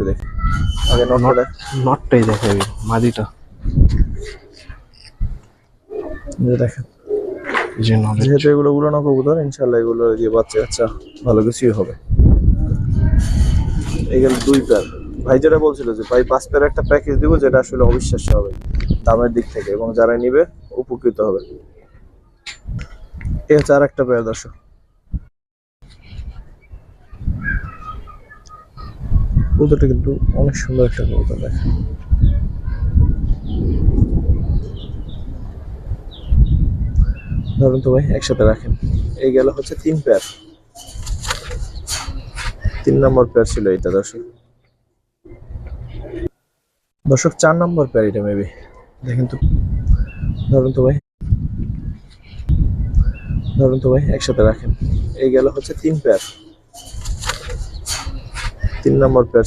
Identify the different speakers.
Speaker 1: একটু দেখি। আগে নটটা
Speaker 2: নটটাই দেখাবি মাদিটা।
Speaker 1: দেখেন।
Speaker 2: যে
Speaker 1: যেহেতু এগুলো উড়ানো কবুতর ইনশাল্লাহ এগুলো দিয়ে বাচ্চা কাচ্চা ভালো কিছুই হবে। এগুলো দুই প্যার ভাই যেটা বলছিল যে ভাই পাঁচ প্যার একটা প্যাকেজ দিব যেটা আসলে অবিশ্বাস্য হবে দামের দিক থেকে এবং যারা নিবে উপকৃত হবে। এই হচ্ছে আর একটা প্যার দর্শক। কবুতরটা কিন্তু অনেক সুন্দর একটা কবুতর, দেখেন। ধরুন তো ভাই, একসাথে রাখেন। এই গেল হচ্ছে তিন পেয়ার তিন নম্বর পেয়ার ছিল এটা দর্শক। দর্শক, চার নম্বর পেয়ার এটা মেবি দেখেন তো। ধরুন তো ভাই। ধরুন তো ভাই, একসাথে রাখেন। এই গেল হচ্ছে তিন পেয়ার তিন নম্বর পেয়ার